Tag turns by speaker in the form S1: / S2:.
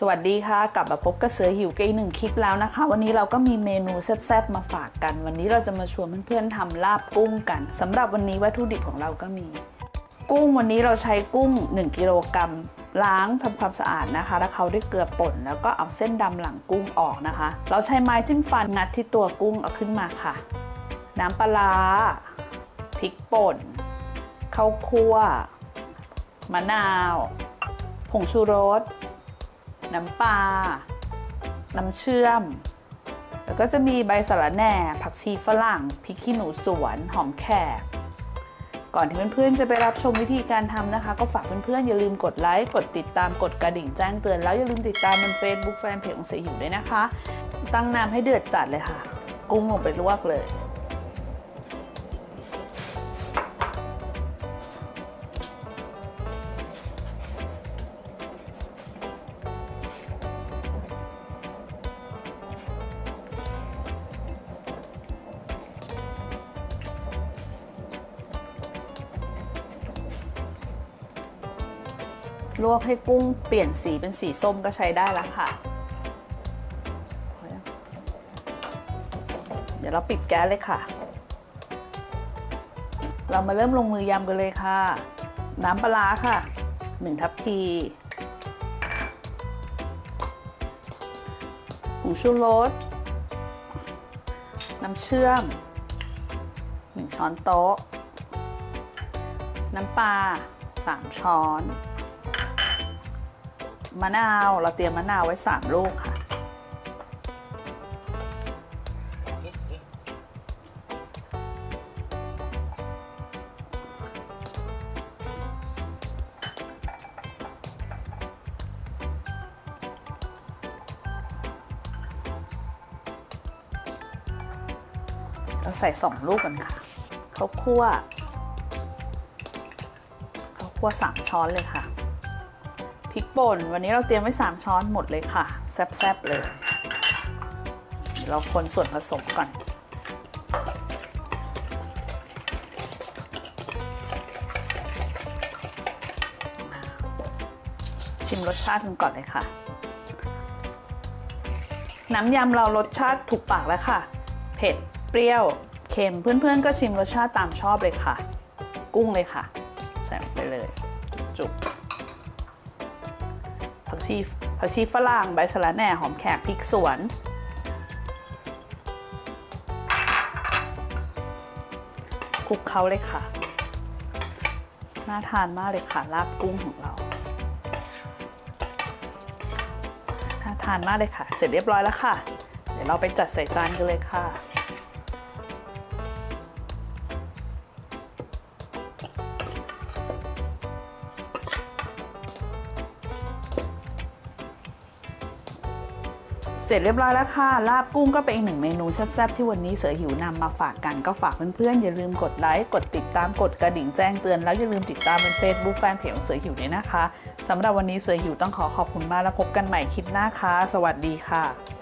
S1: สวัสดีค่ะ กลับมาพบกับเสือหิวกันอีกหนึ่งคลิปแล้วนะคะ วันนี้เราก็มีเมนูแซ่บๆมาฝากกัน วันนี้เราจะมาชวนเพื่อนๆทำลาบกุ้งกันสำหรับวันนี้วัตถุดิบของเราก็มี กุ้งวันนี้เราใช้กุ้ง 1 กิโลกรัมล้างทำความสะอาดนะคะ แล้วเขาด้วยเกลือป่น แล้วก็เอาเส้นดำหลังกุ้งออกนะคะ เราใช้ไม้จิ้มฟันงัดที่ตัวกุ้งเอาขึ้นมาค่ะ น้ำปลาร้าพริกป่นข้าวคั่วมะนาว ผงชูรส น้ำปลา น้ำเชื่อม แล้วก็จะมีใบสะระแหน่ ผักชีฝรั่ง พริกขี้หนูสวน หอมแขก ก่อนที่เพื่อนๆจะไปรับชมวิธีการทำนะคะ ก็ฝากเพื่อนๆอย่าลืมกดไลค์ กดติดตาม กดกระดิ่งแจ้งเตือน แล้วอย่าลืมติดตามบน Facebook แฟนเพจของเสียหิวด้วยนะคะ ตั้งน้ำให้เดือดจัดเลยค่ะ กุ้งลงไปลวกเลย ลวกให้กุ้งเปลี่ยนสีเป็นสีส้มก็ใช้ได้แล้วค่ะ เดี๋ยวเราปิดแก๊สเลยค่ะ เรามาเริ่มลงมือยำกันเลยค่ะ น้ำปลาร้าค่ะ 1 ทัพพีผงชูรส น้ำเชื่อม 1 ช้อนโต๊ะ น้ำปลา 3 ช้อน มะนาว เราเตรียมมะนาวไว้ 3 ลูกค่ะ เราใส่ 2 ลูกกันค่ะข้าวคั่วข้าวคั่ว3ช้อนเลยค่ะ พริกป่น วันนี้เราเตรียมไว้ 3 ช้อนหมดเลยค่ะ แซ่บๆเลย เราคนส่วนผสมก่อน ชิมรสชาติกันก่อนเลยค่ะ น้ำยำเรารสชาติถูกปากแล้วค่ะ เผ็ด เปรี้ยว เค็ม เพื่อนๆ ก็ชิมรสชาติตามชอบเลยค่ะ กุ้งเลยค่ะ ใส่ลงไปเลย จุกๆผัก ชีผักชีฝรั่งใบสะระแหน่หอมแขกพริกสวน คลุกเคล้าเลยค่ะ น่าทานมากเลยค่ะลาบกุ้งของเรา น่าทานมากเลยค่ะ เสร็จเรียบร้อยแล้วค่ะ เดี๋ยวเราไปจัดใส่จานกันเลยค่ะ เสร็จเรียบร้อยแล้วค่ะ ลาบกุ้งก็เป็นอีกหนึ่งเมนูแซ่บๆที่วันนี้เสือหิวนำมาฝากกันก็ฝากเพื่อนๆ อย่าลืมกดไลค์ กดติดตามกดกระดิ่งแจ้งเตือนแล้วอย่าลืมติดตามเป็นเฟซบุ๊กแฟนเพจของเสือหิวด้วยนะคะสำหรับวันนี้เสือหิวต้องขอขอบคุณมากแล้วพบกันใหม่คลิปหน้าค่ะ สวัสดีค่ะ